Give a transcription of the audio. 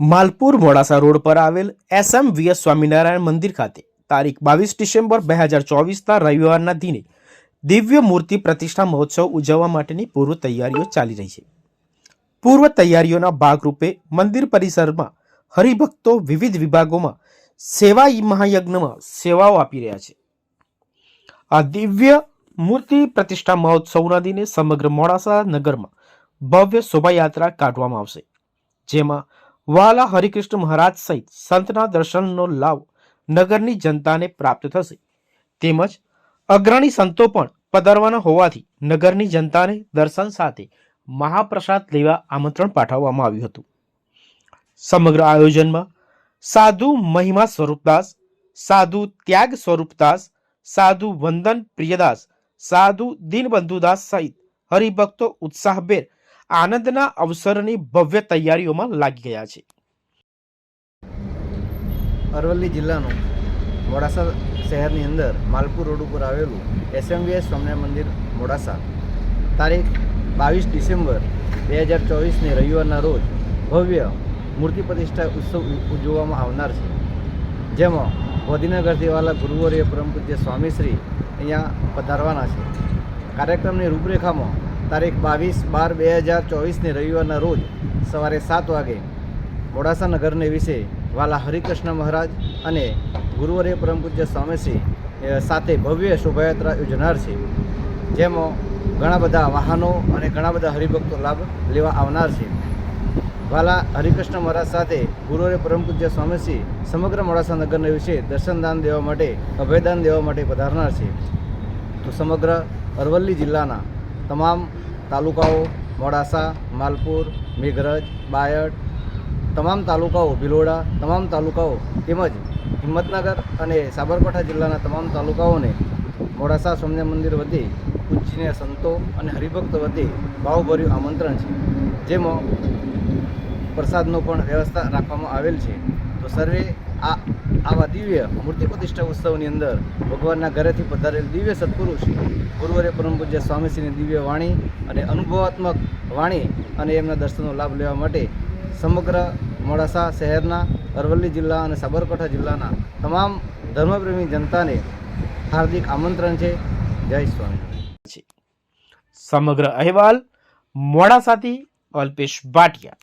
Malpur Modasa road પર આવેલ SM VS Swaminarayan મંદિર ખાતે તારીખ બાવીસ ડિસેમ્બર બે હજાર ચોવીસના રવિવારના દિને દિવ્ય મૂર્તિ પ્રતિષ્ઠા મહોત્સવ ઉજવવા માટેની પૂર્વ તૈયારીઓ ચાલી રહી છે. પૂર્વ તૈયારીઓના ભાગરૂપે મંદિર પરિસરમાં હરિભક્તો વિવિધ વિભાગોમાં સેવા મહાયજ્ઞમાં સેવાઓ આપી રહ્યા છે. આ દિવ્ય મૂર્તિ પ્રતિષ્ઠા મહોત્સવના દિને સમગ્ર મોડાસા નગરમાં ભવ્ય શોભાયાત્રા કાઢવામાં આવશે, જેમાં વાલા હરિકૃષ્ણ મહારાજ સહિત સંતના દર્શનનો લાભ નગરની જનતાને પ્રાપ્ત થશે. તેમજ અગ્રણી સંતો પણ પધારવાના હોવાથી નગરની જનતાને દર્શન સાથે મહાપ્રસાદ લેવા આમંત્રણ પાઠવવામાં આવ્યું હતું. સમગ્ર આયોજનમાં સાધુ મહિમા સ્વરૂપદાસ સાધુ ત્યાગ સ્વરૂપદાસ સાધુ વંદન પ્રિયદાસ સાધુ દીનબંધુદાસ સહિત હરિભક્તો ઉત્સાહભેર આનંદના અવસરની ભવ્ય તૈયારીઓમાં લાગી ગયા છે. અરવલ્લી જિલ્લાનું મોડાસા શહેરની અંદર માલપુર રોડ ઉપર આવેલું એસએમવીએસ સ્વામિનારાયણ મંદિર મોડાસા તારીખ બાવીસ ડિસેમ્બર બે હજાર ચોવીસને રવિવારના રોજ ભવ્ય મૂર્તિ પ્રતિષ્ઠા ઉત્સવ ઉજવવામાં આવનાર છે. જેમાં ગાંધીનગરથી વાલા ગુરુવર્ય પરમ પૂજ્ય સ્વામીશ્રી અહીંયા પધારવાના છે. કાર્યક્રમની રૂપરેખામાં તારીખ બાવીસ બાર બે હજાર ચોવીસને રવિવારના રોજ સવારે સાત વાગે મોડાસા નગરને વિશે વાલા હરિકૃષ્ણ મહારાજ અને ગુરુવરે પરમ પૂજ્ય સ્વામીશ્રી સાથે ભવ્ય શોભાયાત્રા યોજનાર છે, જેમાં ઘણા બધા વાહનો અને ઘણા બધા હરિભક્તો લાભ લેવા આવનાર છે. વાલા હરિકૃષ્ણ મહારાજ સાથે ગુરુવરે પરમ પૂજ્ય સ્વામીશ્રી સમગ્ર મોડાસા નગરને વિશે દર્શનદાન દેવા માટે, અભયદાન દેવા માટે પધારનાર છે. તો સમગ્ર અરવલ્લી જિલ્લાના તમામ તાલુકાઓ, મોડાસા, માલપુર, મેઘરજ, બાયડ, તમામ તાલુકાઓ, ભિલોડા, તમામ તાલુકાઓ તેમજ હિંમતનગર અને સાબરકાંઠા જિલ્લાના તમામ તાલુકાઓને મોડાસા સ્વામિનારાયણ મંદિર વતી પૂજ્ય સંતો અને હરિભક્તો વતી ભાવભર્યું આમંત્રણ છે. જેમાં પ્રસાદનો પણ વ્યવસ્થા રાખવામાં આવેલ છે. તો સર્વે આ આવા દિવ્ય મૂર્તિ પ્રતિષ્ઠા ઉત્સવની અંદર ભગવાનના ઘરેથી પધારેલ દિવ્ય સત્પુરુષ ગુરુવરે પરમ પૂજ્ય સ્વામીશ્રીની દિવ્ય વાણી અને અનુભવાત્મક વાણી અને એમના દર્શનનો લાભ લેવા માટે સમગ્ર મોડાસા શહેરના, અરવલ્લી જિલ્લા અને સાબરકાંઠા જિલ્લાના તમામ ધર્મપ્રેમી જનતાને હાર્દિક આમંત્રણ છે. જય સ્વામી. સમગ્ર અહેવાલ મોડાસાથી અલ્પેશ ભાટિયા.